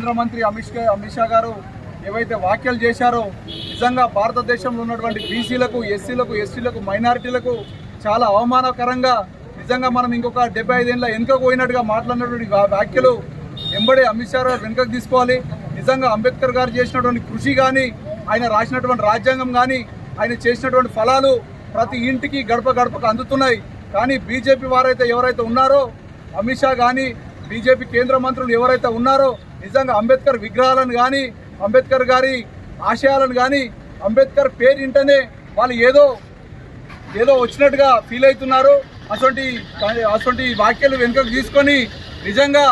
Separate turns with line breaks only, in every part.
కేంద్ర మంత్రి అమిత్ షా అమిత్ షా గారు ఏవైతే వ్యాఖ్యలు చేశారో నిజంగా భారతదేశంలో ఉన్నటువంటి బీసీలకు ఎస్సీలకు ఎస్టీలకు మైనారిటీలకు చాలా అవమానకరంగా నిజంగా మనం ఇంకొక డెబ్బై ఐదేళ్ళ వెనుకకు పోయినట్టుగా మాట్లాడినటువంటి వ్యాఖ్యలు ఎంబడే అమిత్ షా గారు వెనుకకు తీసుకోవాలి. నిజంగా అంబేద్కర్ గారు చేసినటువంటి కృషి కానీ ఆయన రాసినటువంటి రాజ్యాంగం కానీ ఆయన చేసినటువంటి ఫలాలు ప్రతి ఇంటికి గడప గడపకు అందుతున్నాయి. కానీ బీజేపీ వారైతే ఎవరైతే ఉన్నారో అమిత్ షా కానీ బీజేపీ కేంద్ర మంత్రులు ఎవరైతే ఉన్నారో నిజంగా అంబేద్కర్ విగ్రహాలను కానీ అంబేద్కర్ గారి ఆశయాలను కానీ అంబేద్కర్ పేరు వింటేనే వాళ్ళు ఏదో ఏదో వచ్చినట్టుగా ఫీల్ అవుతున్నారు. అటువంటి అటువంటి వ్యాఖ్యలు వెనుకకు తీసుకొని నిజంగా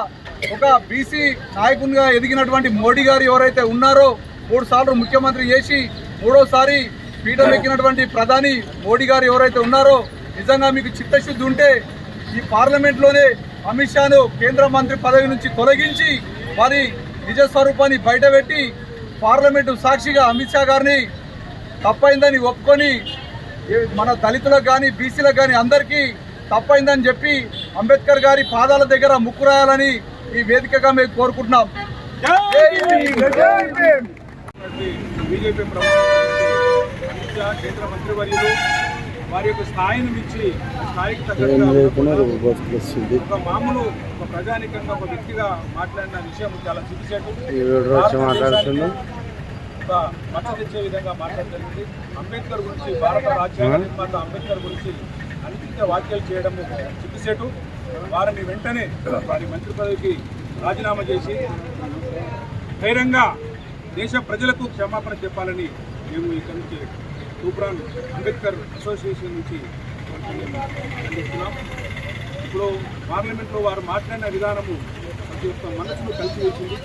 ఒక బీసీ నాయకునిగా ఎదిగినటువంటి మోడీ గారు ఎవరైతే ఉన్నారో మూడు సార్లు ముఖ్యమంత్రి చేసి మూడోసారి పీఠం ఎక్కినటువంటి ప్రధాని మోడీ గారు ఎవరైతే ఉన్నారో నిజంగా మీకు చిత్తశుద్ధి ఉంటే ఈ పార్లమెంట్లోనే అమిత్ షాను కేంద్ర మంత్రి పదవి నుంచి తొలగించి వారి నిజ స్వరూపాన్ని బయటపెట్టి పార్లమెంటు సాక్షిగా అమిత్ షా గారిని తప్పైందని ఒప్పుకొని మన దళితులకు కానీ బీసీలకు కానీ అందరికీ తప్పైందని చెప్పి అంబేద్కర్ గారి పాదాల దగ్గర ముక్కు రాయాలని ఈ వేదికగా మేము కోరుకుంటున్నాం.
బీజేపీ ప్రభుత్వం కేంద్ర మంత్రివర్యులు వారి యొక్క స్థాయిని మించి స్థాయికి తగ్గట్టుగా ఒక మామూలు ఒక ప్రజానికంగా ఒక వ్యక్తిగా మాట్లాడిన విషయం చాలా సిగ్గుచేటు ఒక మచ్చ తెచ్చే విధంగా మాట్లాడడం జరిగింది. అంబేద్కర్ గురించి భారత రాజ్యాంగ నిర్మాత అంబేద్కర్ గురించి అనుచిత వ్యాఖ్యలు చేయడం సిగ్గుసేటు వారిని వెంటనే వారి మంత్రి పదవికి రాజీనామా చేసి ధైర్యంగా దేశ ప్రజలకు క్షమాపణ చెప్పాలని మేము ఇక్కడి నుంచి తూప్రాన్ అంబేద్కర్ అసోసియేషన్ నుంచి మేము ఇప్పుడు పార్లమెంట్లో వారు మాట్లాడిన విధానము ప్రతి ఒక్క మనసును కలిసి వచ్చింది.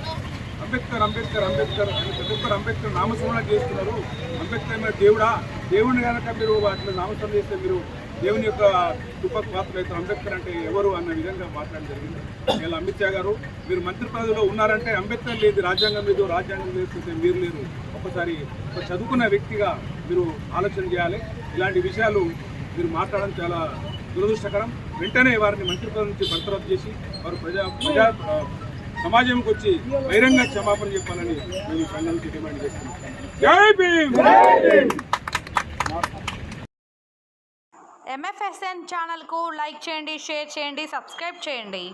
అంబేద్కర్ అంబేద్కర్ అంబేద్కర్ అని ప్రతి ఒక్కరు అంబేద్కర్ నామస్మరణ చేస్తున్నారు. అంబేద్కర్ మీద దేవుడా దేవుని కనుక మీరు వాటిలో నామస్మరణ చేస్తే మీరు దేవుని యొక్క కృపకు పాత్ర అయితే అంబేద్కర్ అంటే ఎవరు అన్న విధంగా మాట్లాడడం జరిగింది. ఇలా అమిత్ షా గారు మీరు మంత్రి పదవిలో ఉన్నారంటే అంబేద్కర్ లేదు రాజ్యాంగం లేదు రాజ్యాంగం లేకపోతే మీరు లేరు. ఒకసారి ఒక చదువుకున్న వ్యక్తిగా మీరు ఆలోచన చేయాలి. ఇలాంటి విషయాలు మీరు మాట్లాడడం చాలా దురదృష్టకరం. వెంటనే వారిని మంత్రి పదవి నుంచి బర్తరఫ్ చేసి వారు ప్రజా ప్రజా సమాజంకి వచ్చి బహిరంగ క్షమాపణ చెప్పాలని మేము సంఘానికి డిమాండ్ చేస్తున్నాం. జై భీమ్!
ఎంఎఫ్ఎస్ఎన్ ఛానల్కు లైక్ చేయండి షేర్ చేయండి సబ్స్క్రైబ్ చేయండి.